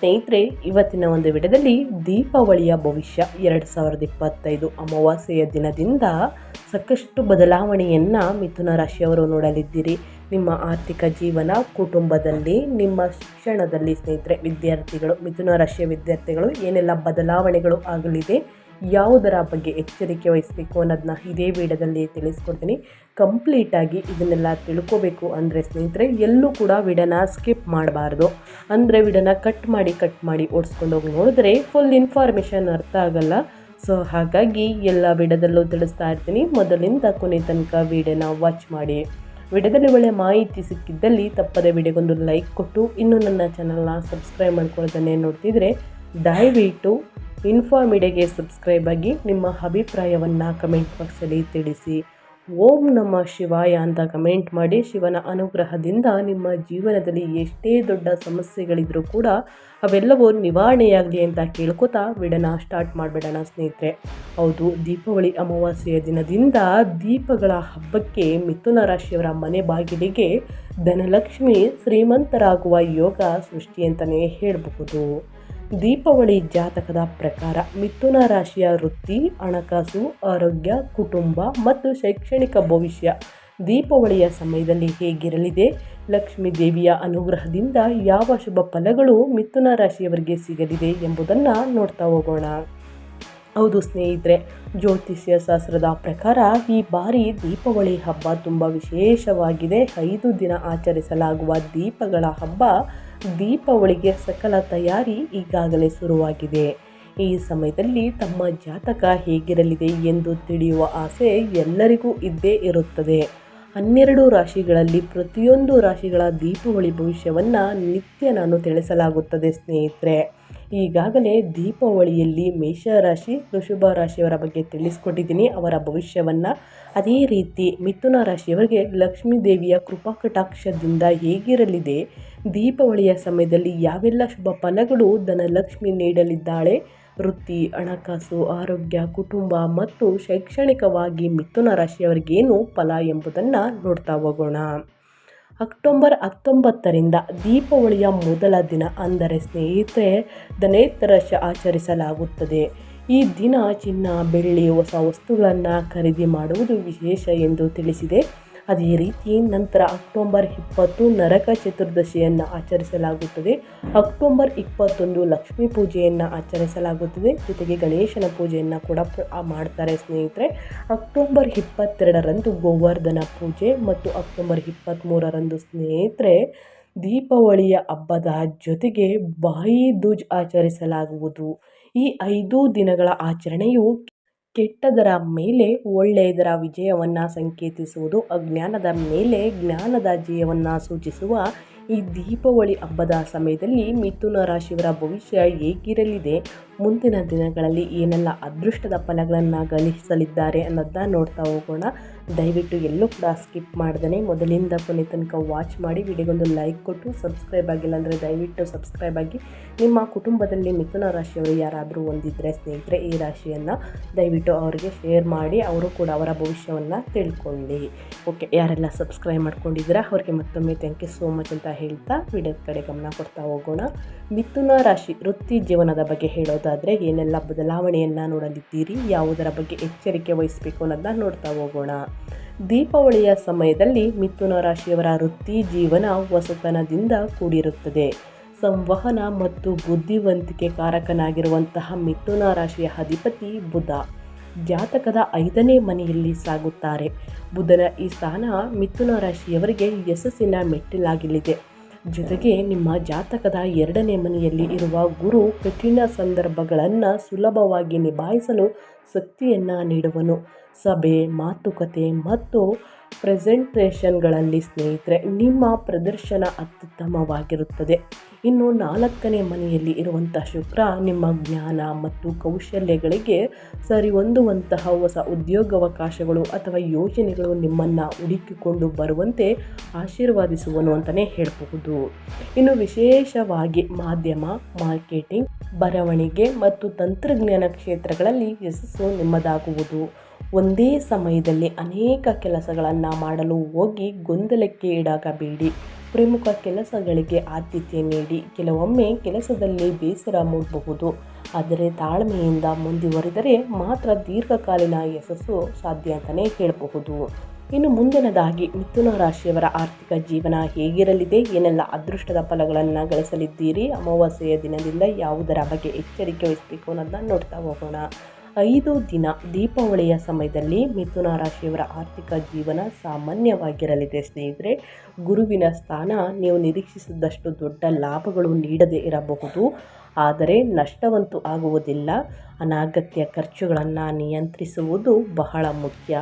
ಸ್ನೇಹಿತರೆ, ಇವತ್ತಿನ ಒಂದು ವಿಡಿಯೋದಲ್ಲಿ ದೀಪಾವಳಿಯ ಭವಿಷ್ಯ ಎರಡು ಸಾವಿರದ ಇಪ್ಪತ್ತೈದು ಅಮಾವಾಸ್ಯೆಯ ದಿನದಿಂದ ಸಾಕಷ್ಟು ಬದಲಾವಣೆಯನ್ನು ಮಿಥುನ ರಾಶಿಯವರು ನೋಡಲಿದ್ದೀರಿ. ನಿಮ್ಮ ಆರ್ಥಿಕ ಜೀವನ, ಕುಟುಂಬದಲ್ಲಿ, ನಿಮ್ಮ ಶಿಕ್ಷಣದಲ್ಲಿ ಸ್ನೇಹಿತರೆ, ವಿದ್ಯಾರ್ಥಿಗಳು, ಮಿಥುನ ರಾಶಿಯ ವಿದ್ಯಾರ್ಥಿಗಳು, ಏನೆಲ್ಲ ಬದಲಾವಣೆಗಳು ಆಗಲಿದೆ? ಯಾವುದರ ಬಗ್ಗೆ ಎಚ್ಚರಿಕೆ ವಹಿಸಬೇಕು ಅನ್ನೋದನ್ನ ಇದೇ ವಿಡಿಯೋದಲ್ಲಿ ತಿಳಿಸ್ಕೊಡ್ತೀನಿ. ಕಂಪ್ಲೀಟಾಗಿ ಇದನ್ನೆಲ್ಲ ತಿಳ್ಕೋಬೇಕು ಅಂದರೆ ಸ್ನೇಹಿತರೆ, ಎಲ್ಲೂ ಕೂಡ ವಿಡನ ಸ್ಕಿಪ್ ಮಾಡಬಾರ್ದು. ಅಂದರೆ ವಿಡನ ಕಟ್ ಮಾಡಿ ಕಟ್ ಮಾಡಿ ಓಡಿಸ್ಕೊಂಡು ಹೋಗಿ ನೋಡಿದ್ರೆ ಫುಲ್ ಇನ್ಫಾರ್ಮೇಷನ್ ಅರ್ಥ ಆಗಲ್ಲ. ಸೊ ಹಾಗಾಗಿ ಎಲ್ಲ ವಿಡದಲ್ಲೂ ತಿಳಿಸ್ತಾ ಇರ್ತೀನಿ. ಮೊದಲಿಂದ ಕೊನೆ ತನಕ ವಿಡಿಯೋನ ವಾಚ್ ಮಾಡಿ. ವಿಡಿಯೋದಲ್ಲಿ ಒಳ್ಳೆಯ ಮಾಹಿತಿ ಸಿಕ್ಕಿದ್ದಲ್ಲಿ ತಪ್ಪದೆ ವಿಡಿಯೋಗೊಂದು ಲೈಕ್ ಕೊಟ್ಟು, ಇನ್ನೂ ನನ್ನ ಚಾನಲ್ನ ಸಬ್ಸ್ಕ್ರೈಬ್ ಮಾಡ್ಕೊಳ್ಳೋದನ್ನೇ ನೋಡ್ತಿದ್ರೆ ದಯವಿಟ್ಟು ಇನ್ಫಾರ್ಮಿಡೆಗೆ ಸಬ್ಸ್ಕ್ರೈಬ್ ಆಗಿ ನಿಮ್ಮ ಅಭಿಪ್ರಾಯವನ್ನು ಕಮೆಂಟ್ ಬಾಕ್ಸಲ್ಲಿ ತಿಳಿಸಿ. ಓಂ ನಮ್ಮ ಶಿವಾಯ ಅಂತ ಕಮೆಂಟ್ ಮಾಡಿ ಶಿವನ ಅನುಗ್ರಹದಿಂದ ನಿಮ್ಮ ಜೀವನದಲ್ಲಿ ಎಷ್ಟೇ ದೊಡ್ಡ ಸಮಸ್ಯೆಗಳಿದ್ರೂ ಕೂಡ ಅವೆಲ್ಲವೂ ನಿವಾರಣೆಯಾಗಲಿ ಅಂತ ಕೇಳ್ಕೊತಾ ಬಿಡೋಣ ಸ್ಟಾರ್ಟ್ ಮಾಡಿಬಿಡೋಣ ಸ್ನೇಹಿತರೆ. ಹೌದು, ದೀಪಾವಳಿ ಅಮಾವಾಸ್ಯೆಯ ದಿನದಿಂದ ದೀಪಗಳ ಹಬ್ಬಕ್ಕೆ ಮಿಥುನ ರಾಶಿಯವರ ಮನೆ ಬಾಗಿಲಿಗೆ ಧನಲಕ್ಷ್ಮಿ ಶ್ರೀಮಂತರಾಗುವ ಯೋಗ ಸೃಷ್ಟಿ ಅಂತಲೇ ಹೇಳಬಹುದು. ದೀಪಾವಳಿ ಜಾತಕದ ಪ್ರಕಾರ ಮಿಥುನ ರಾಶಿಯ ವೃತ್ತಿ, ಹಣಕಾಸು, ಆರೋಗ್ಯ, ಕುಟುಂಬ ಮತ್ತು ಶೈಕ್ಷಣಿಕ ಭವಿಷ್ಯ. ದೀಪಾವಳಿಯ ಸಮಯದಲ್ಲಿ ಹೇಗಿರಲಿದೆ? ಲಕ್ಷ್ಮೀ ದೇವಿಯ ಅನುಗ್ರಹದಿಂದ ಯಾವ ಶುಭ ಫಲಗಳು ಮಿಥುನ ರಾಶಿಯವರಿಗೆ ಸಿಗಲಿದೆ ಎಂಬುದನ್ನು ನೋಡ್ತಾ ಹೋಗೋಣ. ಹೌದು ಸ್ನೇಹಿತರೆ, ಜ್ಯೋತಿಷ್ಯ ಶಾಸ್ತ್ರದ ಪ್ರಕಾರ ಈ ಬಾರಿ ದೀಪಾವಳಿ ಹಬ್ಬ ತುಂಬ ವಿಶೇಷವಾಗಿದೆ. ಐದು ದಿನ ಆಚರಿಸಲಾಗುವ ದೀಪಗಳ ಹಬ್ಬ ದೀಪಾವಳಿಗೆ ಸಕಲ ತಯಾರಿ ಈಗಾಗಲೇ ಶುರುವಾಗಿದೆ. ಈ ಸಮಯದಲ್ಲಿ ತಮ್ಮ ಜಾತಕ ಹೇಗಿರಲಿದೆ ಎಂದು ತಿಳಿಯುವ ಆಸೆ ಎಲ್ಲರಿಗೂ ಇದ್ದೇ ಇರುತ್ತದೆ. ಹನ್ನೆರಡು ರಾಶಿಗಳಲ್ಲಿ ಪ್ರತಿಯೊಂದು ರಾಶಿಗಳ ದೀಪಾವಳಿ ಭವಿಷ್ಯವನ್ನು ನಿತ್ಯ ನಾನು ತಿಳಿಸಲಾಗುತ್ತದೆ, ಸ್ನೇಹಿತರೆ. ಈಗಾಗಲೇ ದೀಪಾವಳಿಯಲ್ಲಿ ಮೇಷರಾಶಿ ಋಷಭ ರಾಶಿಯವರ ಬಗ್ಗೆ ತಿಳಿಸ್ಕೊಟ್ಟಿದ್ದೀನಿ. ಅವರ ಭವಿಷ್ಯವನ್ನು ಅದೇ ರೀತಿ ಮಿಥುನ ರಾಶಿಯವರಿಗೆ ಲಕ್ಷ್ಮೀ ದೇವಿಯ ಕೃಪಾ ಕಟಾಕ್ಷದಿಂದ ಹೇಗಿರಲಿದೆ ದೀಪಾವಳಿಯ ಸಮಯದಲ್ಲಿ ಯಾವೆಲ್ಲ ಶುಭ ಫಲಗಳು ಧನಲಕ್ಷ್ಮಿ ನೀಡಲಿದ್ದಾಳೆ? ವೃತ್ತಿ, ಹಣಕಾಸು, ಆರೋಗ್ಯ, ಕುಟುಂಬ ಮತ್ತು ಶೈಕ್ಷಣಿಕವಾಗಿ ಮಿಥುನ ರಾಶಿಯವರಿಗೇನು ಫಲ ಎಂಬುದನ್ನು ನೋಡ್ತಾ ಹೋಗೋಣ. ಅಕ್ಟೋಬರ್ ಹತ್ತೊಂಬತ್ತರಿಂದ ದೀಪಾವಳಿಯ ಮೊದಲ ದಿನ ಅಂದರೆ ಸ್ನೇಹಿತರೆ ಧನೇತರಶ ಆಚರಿಸಲಾಗುತ್ತದೆ. ಈ ದಿನ ಚಿನ್ನ, ಬೆಳ್ಳಿ, ಹೊಸ ವಸ್ತುಗಳನ್ನು ಖರೀದಿ ಮಾಡುವುದು ವಿಶೇಷ ಎಂದು ತಿಳಿಸಿದೆ. ಅದೇ ರೀತಿ ನಂತರ ಅಕ್ಟೋಬರ್ ಇಪ್ಪತ್ತು ನರಕ ಚತುರ್ದಶಿಯನ್ನು ಆಚರಿಸಲಾಗುತ್ತದೆ. ಅಕ್ಟೋಬರ್ ಇಪ್ಪತ್ತೊಂದು ಲಕ್ಷ್ಮೀ ಪೂಜೆಯನ್ನು ಆಚರಿಸಲಾಗುತ್ತದೆ. ಜೊತೆಗೆ ಗಣೇಶನ ಪೂಜೆಯನ್ನು ಕೂಡ ಮಾಡ್ತಾರೆ ಸ್ನೇಹಿತರೆ. ಅಕ್ಟೋಬರ್ ಇಪ್ಪತ್ತೆರಡರಂದು ಗೋವರ್ಧನ ಪೂಜೆ ಮತ್ತು ಅಕ್ಟೋಬರ್ ಇಪ್ಪತ್ತ್ಮೂರರಂದು ಸ್ನೇಹಿತರೆ ದೀಪಾವಳಿಯ ಹಬ್ಬದ ಜೊತೆಗೆ ಬಾಯಿ ದೂಜ್ ಆಚರಿಸಲಾಗುವುದು. ಈ ಐದು ದಿನಗಳ ಆಚರಣೆಯು ಕೆಟ್ಟದರ ಮೇಲೆ ಒಳ್ಳೆಯದರ ವಿಜಯವನ್ನು ಸಂಕೇತಿಸುವುದು, ಅಜ್ಞಾನದ ಮೇಲೆ ಜ್ಞಾನದ ಜಯವನ್ನು ಸೂಚಿಸುವ ಈ ದೀಪಾವಳಿ ಹಬ್ಬದ ಸಮಯದಲ್ಲಿ ಮಿಥುನ ರಾಶಿಯವರ ಭವಿಷ್ಯ ಹೇಗಿರಲಿದೆ? ಮುಂದಿನ ದಿನಗಳಲ್ಲಿ ಏನೆಲ್ಲ ಅದೃಷ್ಟದ ಫಲಗಳನ್ನು ಗಳಿಸಲಿದ್ದಾರೆ ಅನ್ನೋದನ್ನ ನೋಡ್ತಾ ಹೋಗೋಣ. ದಯವಿಟ್ಟು ಎಲ್ಲೂ ಕೂಡ ಸ್ಕಿಪ್ ಮಾಡ್ದೇ ಮೊದಲಿಂದ ಕೊನೆ ತನಕ ವಾಚ್ ಮಾಡಿ ವಿಡಿಯೋಗೊಂದು ಲೈಕ್ ಕೊಟ್ಟು ಸಬ್ಸ್ಕ್ರೈಬ್ ಆಗಿಲ್ಲ ಅಂದರೆ ದಯವಿಟ್ಟು ಸಬ್ಸ್ಕ್ರೈಬ್ ಆಗಿ. ನಿಮ್ಮ ಕುಟುಂಬದಲ್ಲಿ ಮಿಥುನ ರಾಶಿಯವರು ಯಾರಾದರೂ ಒಂದಿದ್ದರೆ ಸ್ನೇಹಿತರೆ, ಈ ರಾಶಿಯನ್ನು ದಯವಿಟ್ಟು ಅವರಿಗೆ ಶೇರ್ ಮಾಡಿ, ಅವರು ಕೂಡ ಅವರ ಭವಿಷ್ಯವನ್ನು ತಿಳ್ಕೊಳ್ಳಿ. ಓಕೆ ಯಾರೆಲ್ಲ ಸಬ್ಸ್ಕ್ರೈಬ್ ಮಾಡ್ಕೊಂಡಿದ್ದೀರಾ, ಅವರಿಗೆ ಮತ್ತೊಮ್ಮೆ ಥ್ಯಾಂಕ್ ಯು ಸೋ ಮಚ್ ಅಂತ ಹೇಳ್ತಾ ವಿಡಿಯೋದ ಕಡೆ ಗಮನ ಕೊಡ್ತಾ ಹೋಗೋಣ. ಮಿಥುನ ರಾಶಿ ವೃತ್ತಿ ಜೀವನದ ಬಗ್ಗೆ ಹೇಳೋದಾದರೆ, ಏನೆಲ್ಲ ಬದಲಾವಣೆಯನ್ನು ನೋಡಲಿದ್ದೀರಿ, ಯಾವುದರ ಬಗ್ಗೆ ಎಚ್ಚರಿಕೆ ವಹಿಸಬೇಕು ಅನ್ನೋದನ್ನ ನೋಡ್ತಾ ಹೋಗೋಣ. ದೀಪಾವಳಿಯ ಸಮಯದಲ್ಲಿ ಮಿಥುನ ರಾಶಿಯವರ ವೃತ್ತಿ ಜೀವನ ಹೊಸತನದಿಂದ ಕೂಡಿರುತ್ತದೆ. ಸಂವಹನ ಮತ್ತು ಬುದ್ಧಿವಂತಿಕೆ ಕಾರಕನಾಗಿರುವಂತಹ ಮಿಥುನ ರಾಶಿಯ ಅಧಿಪತಿ ಬುಧ. ಜಾತಕದ ಐದನೇ ಮನೆಯಲ್ಲಿ ಸಾಗುತ್ತಾರೆ. ಬುಧನ ಈ ಸ್ಥಾನ ಮಿಥುನ ರಾಶಿಯವರಿಗೆ ಯಶಸ್ಸಿನ ಮೆಟ್ಟಿಲಾಗಲಿದೆ. ಜೊತೆಗೆ ನಿಮ್ಮ ಜಾತಕದ ಎರಡನೇ ಮನೆಯಲ್ಲಿ ಇರುವ ಗುರು ಕಠಿಣ ಸಂದರ್ಭಗಳನ್ನು ಸುಲಭವಾಗಿ ನಿಭಾಯಿಸಲು ಶಕ್ತಿಯನ್ನು ನೀಡುವನು. ಸಭೆ, ಮಾತುಕತೆ ಮತ್ತು ಪ್ರೆಸೆಂಟೇಷನ್ಗಳಲ್ಲಿ ಸ್ನೇಹಿತರೆ, ನಿಮ್ಮ ಪ್ರದರ್ಶನ ಅತ್ಯುತ್ತಮವಾಗಿರುತ್ತದೆ. ಇನ್ನು ನಾಲ್ಕನೇ ಮನೆಯಲ್ಲಿ ಇರುವಂಥ ಶುಕ್ರ ನಿಮ್ಮ ಜ್ಞಾನ ಮತ್ತು ಕೌಶಲ್ಯಗಳಿಗೆ ಸರಿ ಹೊಂದುವಂತಹ ಹೊಸ ಉದ್ಯೋಗಾವಕಾಶಗಳು ಅಥವಾ ಯೋಜನೆಗಳು ನಿಮ್ಮನ್ನು ಹುಡುಕಿಕೊಂಡು ಬರುವಂತೆ ಆಶೀರ್ವಾದಿಸುವನು ಅಂತಲೇ ಹೇಳಬಹುದು. ಇನ್ನು ವಿಶೇಷವಾಗಿ ಮಾಧ್ಯಮ, ಮಾರ್ಕೆಟಿಂಗ್, ಬರವಣಿಗೆ ಮತ್ತು ತಂತ್ರಜ್ಞಾನ ಕ್ಷೇತ್ರಗಳಲ್ಲಿ ಯಶಸ್ಸು ನಿಮ್ಮದಾಗುವುದು. ಒಂದೇ ಸಮಯದಲ್ಲಿ ಅನೇಕ ಕೆಲಸಗಳನ್ನು ಮಾಡಲು ಹೋಗಿ ಗೊಂದಲಕ್ಕೆ ಈಡಾಗಬೇಡಿ. ಪ್ರಮುಖ ಕೆಲಸಗಳಿಗೆ ಆದ್ಯತೆ ನೀಡಿ. ಕೆಲವೊಮ್ಮೆ ಕೆಲಸದಲ್ಲಿ ಬೇಸರ ಮೂಡಬಹುದು. ಆದರೆ ತಾಳ್ಮೆಯಿಂದ ಮುಂದುವರಿದರೆ ಮಾತ್ರ ದೀರ್ಘಕಾಲೀನ ಯಶಸ್ಸು ಸಾಧ್ಯ ಅಂತಲೇ ಹೇಳಬಹುದು. ಇನ್ನು ಮುಂದಿನದಾಗಿ, ಮಿಥುನ ರಾಶಿಯವರ ಆರ್ಥಿಕ ಜೀವನ ಹೇಗಿರಲಿದೆ? ಏನೆಲ್ಲ ಅದೃಷ್ಟದ ಫಲಗಳನ್ನು ಗಳಿಸಲಿದ್ದೀರಿ? ಅಮಾವಾಸ್ಯೆಯ ದಿನದಿಂದ ಯಾವುದರ ಬಗ್ಗೆ ಎಚ್ಚರಿಕೆ ವಹಿಸಬೇಕು ಅನ್ನೋದನ್ನ ನೋಡ್ತಾ ಹೋಗೋಣ. ಐದು ದಿನ ದೀಪಾವಳಿಯ ಸಮಯದಲ್ಲಿ ಮಿಥುನ ರಾಶಿಯವರ ಆರ್ಥಿಕ ಜೀವನ ಸಾಮಾನ್ಯವಾಗಿರಲಿದೆ. ಸ್ನೇಹಿತರೆ, ಗುರುವಿನ ಸ್ಥಾನ ನೀವು ನಿರೀಕ್ಷಿಸಿದಷ್ಟು ದೊಡ್ಡ ಲಾಭಗಳು ನೀಡದೇ ಇರಬಹುದು. ಆದರೆ ನಷ್ಟವಂತೂ ಆಗುವುದಿಲ್ಲ. ಅನಾಗತ್ಯ ಖರ್ಚುಗಳನ್ನು ನಿಯಂತ್ರಿಸುವುದು ಬಹಳ ಮುಖ್ಯ.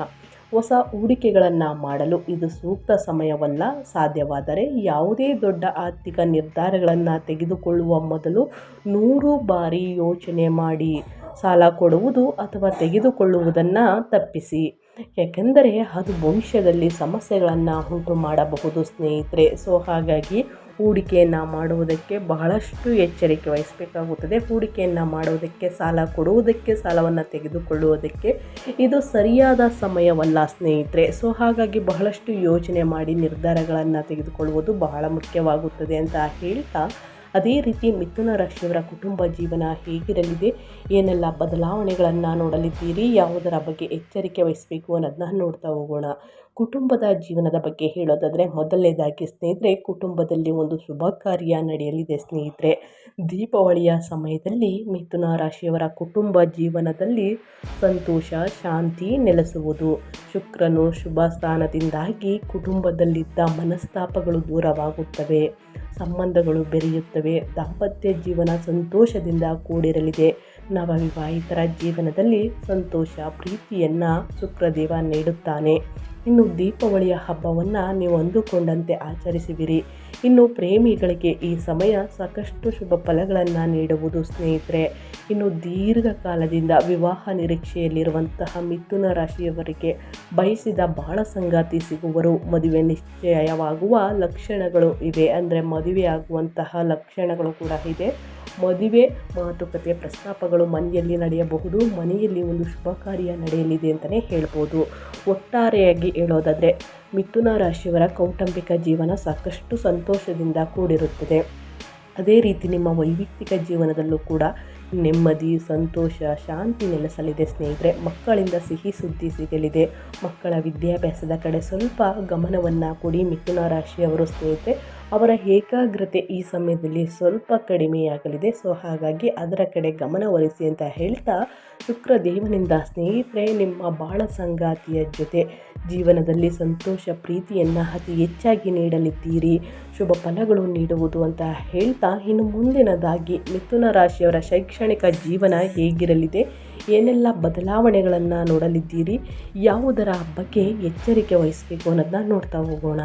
ಹೊಸ ಹೂಡಿಕೆಗಳನ್ನು ಮಾಡಲು ಇದು ಸೂಕ್ತ ಸಮಯವಲ್ಲ. ಸಾಧ್ಯವಾದರೆ ಯಾವುದೇ ದೊಡ್ಡ ಆರ್ಥಿಕ ನಿರ್ಧಾರಗಳನ್ನು ತೆಗೆದುಕೊಳ್ಳುವ ಮೊದಲು ನೂರು ಬಾರಿ ಯೋಚನೆ ಮಾಡಿ. ಸಾಲ ಕೊಡುವುದು ಅಥವಾ ತೆಗೆದುಕೊಳ್ಳುವುದನ್ನು ತಪ್ಪಿಸಿ. ಯಾಕೆಂದರೆ ಅದು ಭವಿಷ್ಯದಲ್ಲಿ ಸಮಸ್ಯೆಗಳನ್ನು ಉಂಟು ಮಾಡಬಹುದು ಸ್ನೇಹಿತರೆ. ಸೊ ಹಾಗಾಗಿ ಹೂಡಿಕೆಯನ್ನು ಮಾಡುವುದಕ್ಕೆ ಬಹಳಷ್ಟು ಎಚ್ಚರಿಕೆ ವಹಿಸಬೇಕಾಗುತ್ತದೆ. ಹೂಡಿಕೆಯನ್ನು ಮಾಡುವುದಕ್ಕೆ, ಸಾಲ ಕೊಡುವುದಕ್ಕೆ, ಸಾಲವನ್ನು ತೆಗೆದುಕೊಳ್ಳುವುದಕ್ಕೆ ಇದು ಸರಿಯಾದ ಸಮಯವಲ್ಲ ಸ್ನೇಹಿತರೆ. ಸೊ ಹಾಗಾಗಿ ಬಹಳಷ್ಟು ಯೋಚನೆ ಮಾಡಿ ನಿರ್ಧಾರಗಳನ್ನು ತೆಗೆದುಕೊಳ್ಳುವುದು ಬಹಳ ಮುಖ್ಯವಾಗುತ್ತದೆ ಅಂತ ಹೇಳ್ತಾ ಅದೇ ರೀತಿ ಮಿಥುನ ರಾಶಿಯವರ ಕುಟುಂಬ ಜೀವನ ಹೇಗಿರಲಿದೆ? ಏನೆಲ್ಲ ಬದಲಾವಣೆಗಳನ್ನು ನೋಡಲಿದ್ದೀರಿ? ಯಾವುದರ ಬಗ್ಗೆ ಎಚ್ಚರಿಕೆ ವಹಿಸಬೇಕು ಅನ್ನೋದನ್ನ ನೋಡ್ತಾ ಹೋಗೋಣ. ಕುಟುಂಬದ ಜೀವನದ ಬಗ್ಗೆ ಹೇಳೋದಾದರೆ ಮೊದಲನೇದಾಗಿ ಸ್ನೇಹಿತರೆ, ಕುಟುಂಬದಲ್ಲಿ ಒಂದು ಶುಭ ಕಾರ್ಯ ನಡೆಯಲಿದೆ ಸ್ನೇಹಿತರೆ. ದೀಪಾವಳಿಯ ಸಮಯದಲ್ಲಿ ಮಿಥುನ ರಾಶಿಯವರ ಕುಟುಂಬ ಜೀವನದಲ್ಲಿ ಸಂತೋಷ, ಶಾಂತಿ ನೆಲೆಸುವುದು. ಶುಕ್ರನು ಶುಭ ಸ್ಥಾನದಿಂದಾಗಿ ಕುಟುಂಬದಲ್ಲಿದ್ದ ಮನಸ್ತಾಪಗಳು ದೂರವಾಗುತ್ತವೆ. ಸಂಬಂಧಗಳು ಬೆರೆಯುತ್ತವೆ. ದಾಂಪತ್ಯ ಜೀವನ ಸಂತೋಷದಿಂದ ಕೂಡಿರಲಿದೆ. ನವವಿವಾಹಿತರ ಜೀವನದಲ್ಲಿ ಸಂತೋಷ ಪ್ರೀತಿಯನ್ನು ಶುಕ್ರದೇವ ನೀಡುತ್ತಾನೆ. ಇನ್ನು ದೀಪಾವಳಿಯ ಹಬ್ಬವನ್ನು ನೀವು ಅಂದುಕೊಂಡಂತೆ ಆಚರಿಸುವಿರಿ ಇನ್ನು ಪ್ರೇಮಿಗಳಿಗೆ ಈ ಸಮಯ ಸಾಕಷ್ಟು ಶುಭ ಫಲಗಳನ್ನು ನೀಡುವುದು ಸ್ನೇಹಿತರೆ. ಇನ್ನು ದೀರ್ಘಕಾಲದಿಂದ ವಿವಾಹ ನಿರೀಕ್ಷೆಯಲ್ಲಿರುವಂತಹ ಮಿಥುನ ರಾಶಿಯವರಿಗೆ ಬಯಸಿದ ಬಾಳ ಸಂಗಾತಿ ಸಿಗುವರು. ಮದುವೆ ನಿಶ್ಚಯವಾಗುವ ಲಕ್ಷಣಗಳು ಇವೆ. ಅಂದರೆ ಮದುವೆ ಆಗುವಂತಹ ಲಕ್ಷಣಗಳು ಕೂಡ ಇದೆ. ಮದುವೆ ಮಾತುಕತೆ ಪ್ರಸ್ತಾಪಗಳು ಮನೆಯಲ್ಲಿ ನಡೆಯಬಹುದು. ಮನೆಯಲ್ಲಿ ಒಂದು ಶುಭ ಕಾರ್ಯ ನಡೆಯಲಿದೆ ಅಂತಲೇ ಹೇಳ್ಬೋದು. ಒಟ್ಟಾರೆಯಾಗಿ ಹೇಳೋದಾದರೆ, ಮಿಥುನ ರಾಶಿಯವರ ಕೌಟುಂಬಿಕ ಜೀವನ ಸಾಕಷ್ಟು ಸಂತೋಷದಿಂದ ಕೂಡಿರುತ್ತದೆ. ಅದೇ ರೀತಿ ನಿಮ್ಮ ವೈಯಕ್ತಿಕ ಜೀವನದಲ್ಲೂ ಕೂಡ ನೆಮ್ಮದಿ, ಸಂತೋಷ, ಶಾಂತಿ ನೆಲೆಸಲಿದೆ ಸ್ನೇಹಿತರೆ. ಮಕ್ಕಳಿಂದ ಸಿಹಿ ಸುದ್ದಿ ಸಿಗಲಿದೆ. ಮಕ್ಕಳ ವಿದ್ಯಾಭ್ಯಾಸದ ಕಡೆ ಸ್ವಲ್ಪ ಗಮನವನ್ನು ಕೊಡಿ. ಮಿಥುನ ರಾಶಿಯವರು ಸ್ನೇಹಿತರೆ ಅವರ ಏಕಾಗ್ರತೆ ಈ ಸಮಯದಲ್ಲಿ ಸ್ವಲ್ಪ ಕಡಿಮೆಯಾಗಲಿದೆ. ಸೊ, ಹಾಗಾಗಿ ಅದರ ಕಡೆ ಗಮನ ವಹಿಸಿ ಅಂತ ಹೇಳ್ತಾ ಶುಕ್ರ ದೇವನಿಂದ ಸ್ನೇಹಿತರೆ, ನಿಮ್ಮ ಬಾಳ ಸಂಗಾತಿಯ ಜೊತೆ ಜೀವನದಲ್ಲಿ ಸಂತೋಷ, ಪ್ರೀತಿಯನ್ನು ಅತಿ ಹೆಚ್ಚಾಗಿ ನೀಡಲಿದ್ದೀರಿ. ಶುಭ ಫಲಗಳು ನೀಡುವುದು ಅಂತ ಹೇಳ್ತಾ ಇನ್ನು ಮುಂದಿನದಾಗಿ ಮಿಥುನ ರಾಶಿಯವರ ಶೈಕ್ಷಣಿಕ ಜೀವನ ಹೇಗಿರಲಿದೆ? ಏನೆಲ್ಲ ಬದಲಾವಣೆಗಳನ್ನು ನೋಡಲಿದ್ದೀರಿ? ಯಾವುದರ ಬಗ್ಗೆ ಎಚ್ಚರಿಕೆ ವಹಿಸಬೇಕು ಅನ್ನೋದನ್ನ ನೋಡ್ತಾ ಹೋಗೋಣ.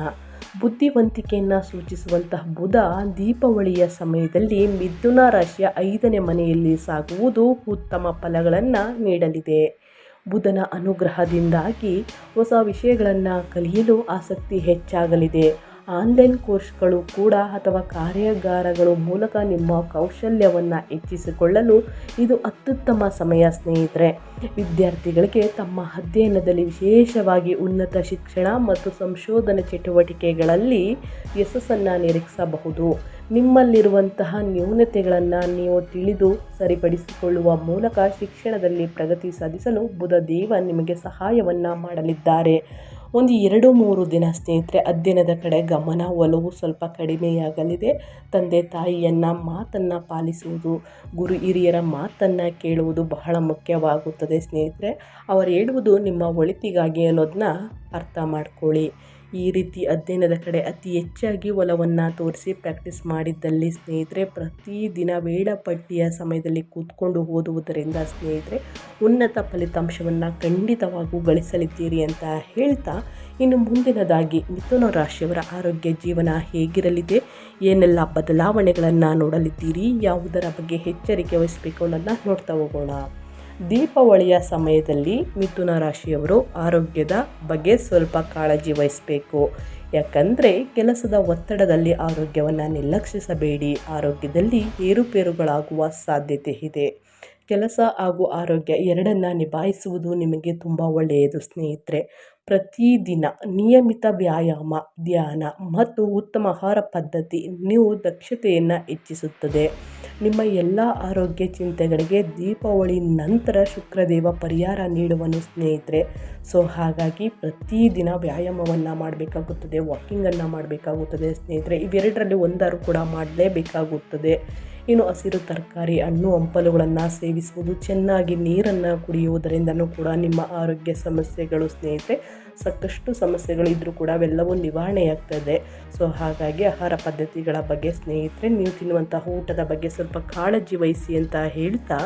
ಬುದ್ಧಿವಂತಿಕೆಯನ್ನು ಸೂಚಿಸುವಂತಹ ಬುಧ ದೀಪಾವಳಿಯ ಸಮಯದಲ್ಲಿ ಮಿಥುನ ರಾಶಿಯ ಐದನೇ ಮನೆಯಲ್ಲಿ ಸಾಗುವುದು ಉತ್ತಮ ಫಲಗಳನ್ನು ನೀಡಲಿದೆ. ಬುಧನ ಅನುಗ್ರಹದಿಂದಾಗಿ ಹೊಸ ವಿಷಯಗಳನ್ನು ಕಲಿಯಲು ಆಸಕ್ತಿ ಹೆಚ್ಚಾಗಲಿದೆ. ಆನ್ಲೈನ್ ಕೋರ್ಸ್ಗಳು ಕೂಡ ಅಥವಾ ಕಾರ್ಯಾಗಾರಗಳು ಮೂಲಕ ನಿಮ್ಮ ಕೌಶಲ್ಯವನ್ನು ಹೆಚ್ಚಿಸಿಕೊಳ್ಳಲು ಇದು ಅತ್ಯುತ್ತಮ ಸಮಯ, ಸ್ನೇಹಿತರೆ. ವಿದ್ಯಾರ್ಥಿಗಳಿಗೆ ತಮ್ಮ ಅಧ್ಯಯನದಲ್ಲಿ ವಿಶೇಷವಾಗಿ ಉನ್ನತ ಶಿಕ್ಷಣ ಮತ್ತು ಸಂಶೋಧನೆ ಚಟುವಟಿಕೆಗಳಲ್ಲಿ ಯಶಸ್ಸನ್ನು ನಿರೀಕ್ಷಿಸಬಹುದು. ನಿಮ್ಮಲ್ಲಿರುವಂತಹ ನ್ಯೂನತೆಗಳನ್ನು ನೀವು ತಿಳಿದು ಸರಿಪಡಿಸಿಕೊಳ್ಳುವ ಮೂಲಕ ಶಿಕ್ಷಣದಲ್ಲಿ ಪ್ರಗತಿ ಸಾಧಿಸಲು ಬುಧ ದೇವ ನಿಮಗೆ ಸಹಾಯವನ್ನು ಮಾಡಲಿದ್ದಾರೆ. ಒಂದು ಎರಡು ಮೂರು ದಿನ ಸ್ನೇಹಿತರೆ, ಅಧ್ಯಯನದ ಕಡೆ ಗಮನ ಒಲವು ಸ್ವಲ್ಪ ಕಡಿಮೆಯಾಗಲಿದೆ. ತಂದೆ ತಾಯಿಯನ್ನು ಮಾತನ್ನು ಪಾಲಿಸುವುದು, ಗುರು ಹಿರಿಯರ ಮಾತನ್ನು ಕೇಳುವುದು ಬಹಳ ಮುಖ್ಯವಾಗುತ್ತದೆ ಸ್ನೇಹಿತರೆ. ಅವರು ಹೇಳುವುದು ನಿಮ್ಮ ಒಳಿತಿಗಾಗಿ ಅನ್ನೋದನ್ನ ಅರ್ಥ ಮಾಡ್ಕೊಳ್ಳಿ. ಈ ರೀತಿ ಅಧ್ಯಯನದ ಕಡೆ ಅತಿ ಹೆಚ್ಚಾಗಿ ಒಲವನ್ನು ತೋರಿಸಿ ಪ್ರಾಕ್ಟೀಸ್ ಮಾಡಿದ್ದಲ್ಲಿ ಸ್ನೇಹಿತರೆ ಪ್ರತಿದಿನ ವೇಳಾಪಟ್ಟಿಯ ಸಮಯದಲ್ಲಿ ಕೂತ್ಕೊಂಡು ಓದುವುದರಿಂದ ಸ್ನೇಹಿತರೆ, ಉನ್ನತ ಫಲಿತಾಂಶವನ್ನು ಖಂಡಿತವಾಗೂ ಗಳಿಸಲಿದ್ದೀರಿ ಅಂತ ಹೇಳ್ತಾ, ಇನ್ನು ಮುಂದಿನದಾಗಿ ಮಿಥುನ ರಾಶಿಯವರ ಆರೋಗ್ಯ ಜೀವನ ಹೇಗಿರಲಿದೆ, ಏನೆಲ್ಲ ಬದಲಾವಣೆಗಳನ್ನು ನೋಡಲಿದ್ದೀರಿ, ಯಾವುದರ ಬಗ್ಗೆ ಎಚ್ಚರಿಕೆ ವಹಿಸಬೇಕು ಅನ್ನೋದನ್ನ ನೋಡ್ತಾ ಹೋಗೋಣ. ದೀಪಾವಳಿಯ ಸಮಯದಲ್ಲಿ ಮಿಥುನ ರಾಶಿಯವರು ಆರೋಗ್ಯದ ಬಗ್ಗೆ ಸ್ವಲ್ಪ ಕಾಳಜಿ ವಹಿಸಬೇಕು. ಯಾಕಂದರೆ ಕೆಲಸದ ಒತ್ತಡದಲ್ಲಿ ಆರೋಗ್ಯವನ್ನು ನಿರ್ಲಕ್ಷಿಸಬೇಡಿ. ಆರೋಗ್ಯದಲ್ಲಿ ಏರುಪೇರುಗಳಾಗುವ ಸಾಧ್ಯತೆ ಇದೆ. ಕೆಲಸ ಹಾಗೂ ಆರೋಗ್ಯ ಎರಡನ್ನು ನಿಭಾಯಿಸುವುದು ನಿಮಗೆ ತುಂಬ ಒಳ್ಳೆಯದು ಸ್ನೇಹಿತರೆ. ಪ್ರತಿದಿನ ನಿಯಮಿತ ವ್ಯಾಯಾಮ, ಧ್ಯಾನ ಮತ್ತು ಉತ್ತಮ ಆಹಾರ ಪದ್ಧತಿ ನೀವು ದಕ್ಷತೆಯನ್ನು ಹೆಚ್ಚಿಸುತ್ತದೆ. ನಿಮ್ಮ ಎಲ್ಲ ಆರೋಗ್ಯ ಚಿಂತೆಗಳಿಗೆ ದೀಪಾವಳಿ ನಂತರ ಶುಕ್ರದೇವ ಪರಿಹಾರ ನೀಡುವನು ಸ್ನೇಹಿತರೆ. ಸೊ, ಹಾಗಾಗಿ ಪ್ರತಿದಿನ ವ್ಯಾಯಾಮವನ್ನು ಮಾಡಬೇಕಾಗುತ್ತದೆ ವಾಕಿಂಗನ್ನು ಮಾಡಬೇಕಾಗುತ್ತದೆ ಸ್ನೇಹಿತರೆ. ಇವೆರಡರಲ್ಲಿ ಒಂದಾರು ಕೂಡ ಮಾಡಲೇಬೇಕಾಗುತ್ತದೆ. ಇನ್ನು ಹಸಿರು ತರಕಾರಿ, ಹಣ್ಣು, ಹಂಪಲುಗಳನ್ನು ಸೇವಿಸುವುದು, ಚೆನ್ನಾಗಿ ನೀರನ್ನು ಕುಡಿಯುವುದರಿಂದನೂ ಕೂಡ ನಿಮ್ಮ ಆರೋಗ್ಯ ಸಮಸ್ಯೆಗಳು, ಸ್ನೇಹಿತರೆ, ಸಾಕಷ್ಟು ಸಮಸ್ಯೆಗಳು ಇದ್ದರೂ ಕೂಡ ಅವೆಲ್ಲವೂ ನಿವಾರಣೆಯಾಗ್ತದೆ. ಸೊ ಹಾಗಾಗಿ ಆಹಾರ ಪದ್ಧತಿಗಳ ಬಗ್ಗೆ ಸ್ನೇಹಿತರೆ, ನೀವು ತಿನ್ನುವಂತಹ ಊಟದ ಬಗ್ಗೆ ಸ್ವಲ್ಪ ಕಾಳಜಿ ವಹಿಸಿ ಅಂತ ಹೇಳ್ತಾ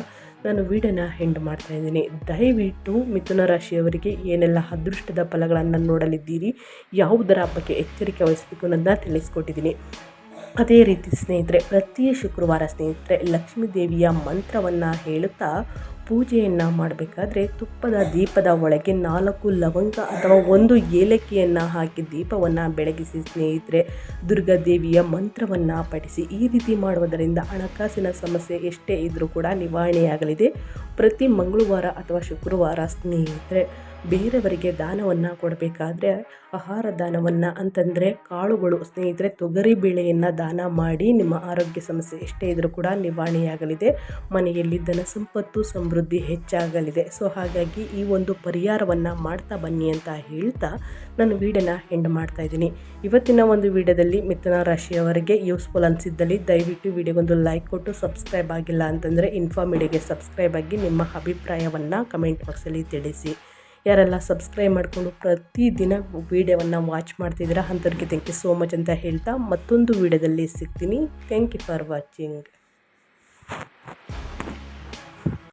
ನಾನು ವೀಡಿಯೋನ ಹೆಂಡ್ ಮಾಡ್ತಾ ಇದ್ದೀನಿ. ದಯವಿಟ್ಟು ಮಿಥುನ ರಾಶಿಯವರಿಗೆ ಏನೆಲ್ಲ ಅದೃಷ್ಟದ ಫಲಗಳನ್ನು ನೋಡಲಿದ್ದೀರಿ, ಯಾವುದರ ಬಗ್ಗೆ ಎಚ್ಚರಿಕೆ ವಹಿಸಬೇಕು ಅನ್ನೋದನ್ನ ತಿಳಿಸ್ಕೊಟ್ಟಿದ್ದೀನಿ. ಅದೇ ರೀತಿ ಸ್ನೇಹಿತರೆ ಪ್ರತಿ ಶುಕ್ರವಾರ ಸ್ನೇಹಿತರೆ ಲಕ್ಷ್ಮೀ ದೇವಿಯ ಮಂತ್ರವನ್ನು ಹೇಳುತ್ತಾ ಪೂಜೆಯನ್ನು ಮಾಡಬೇಕಾದ್ರೆ ತುಪ್ಪದ ದೀಪದ ಒಳಗೆ ನಾಲ್ಕು ಲವಂಗ ಅಥವಾ ಒಂದು ಏಲಕ್ಕಿಯನ್ನು ಹಾಕಿ ದೀಪವನ್ನು ಬೆಳಗಿಸಿ ಸ್ನೇಹಿತರೆ ದುರ್ಗಾದೇವಿಯ ಮಂತ್ರವನ್ನು ಪಠಿಸಿ. ಈ ರೀತಿ ಮಾಡುವುದರಿಂದ ಹಣಕಾಸಿನ ಸಮಸ್ಯೆ ಎಷ್ಟೇ ಇದ್ದರೂ ಕೂಡ ನಿವಾರಣೆಯಾಗಲಿದೆ. ಪ್ರತಿ ಮಂಗಳವಾರ ಅಥವಾ ಶುಕ್ರವಾರ ಸ್ನೇಹಿತರೆ, ಬೇರೆಯವರಿಗೆ ದಾನವನ್ನು ಕೊಡಬೇಕಾದ್ರೆ ಆಹಾರ ದಾನವನ್ನು ಅಂತಂದರೆ ಕಾಳುಗಳು. ಸ್ನೇಹಿತರೆ, ತೊಗರಿ ಬೇಳೆಯನ್ನು ದಾನ ಮಾಡಿ ನಿಮ್ಮ ಆರೋಗ್ಯ ಸಮಸ್ಯೆ ಎಷ್ಟೇ ಇದ್ದರೂ ಕೂಡ ನಿವಾರಣೆಯಾಗಲಿದೆ. ಮನೆಯಲ್ಲಿ ಧನ ಸಂಪತ್ತು ಸಮೃದ್ಧಿ ಹೆಚ್ಚಾಗಲಿದೆ. ಸೊ, ಹಾಗಾಗಿ ಈ ಒಂದು ಪರಿಹಾರವನ್ನು ಮಾಡ್ತಾ ಬನ್ನಿ ಅಂತ ಹೇಳ್ತಾ ನಾನು ವೀಡಿಯೋನ ಎಂಡ್ ಮಾಡ್ತಾ ಇದ್ದೀನಿ. ಇವತ್ತಿನ ಒಂದು ವಿಡಿಯೋದಲ್ಲಿ ಮಿಥುನ ರಾಶಿಯವರಿಗೆ ಯೂಸ್ಫುಲ್ ಅನಿಸಿದ್ದಲ್ಲಿ ದಯವಿಟ್ಟು ವಿಡಿಯೋಗೊಂದು ಲೈಕ್ ಕೊಟ್ಟು ಸಬ್ಸ್ಕ್ರೈಬ್ ಆಗಿಲ್ಲ ಅಂತಂದರೆ ಇನ್ಫಾರ್ಮಿಡಿಗೆ ಸಬ್ಸ್ಕ್ರೈಬ್ ಆಗಿ ನಿಮ್ಮ ಅಭಿಪ್ರಾಯವನ್ನು ಕಮೆಂಟ್ ಬಾಕ್ಸಲ್ಲಿ ತಿಳಿಸಿ. ಯಾರೆಲ್ಲ ಸಬ್ಸ್ಕ್ರೈಬ್ ಮಾಡಿಕೊಂಡು ಪ್ರತಿದಿನ ವೀಡಿಯೋವನ್ನು ವಾಚ್ ಮಾಡ್ತಿದ್ದೀರಾ ಅಂಥವ್ರಿಗೆ ಥ್ಯಾಂಕ್ ಯು ಸೋ ಮಚ್ ಅಂತ ಹೇಳ್ತಾ ಮತ್ತೊಂದು ವೀಡಿಯೋದಲ್ಲಿ ಸಿಗ್ತೀನಿ. Thank you for watching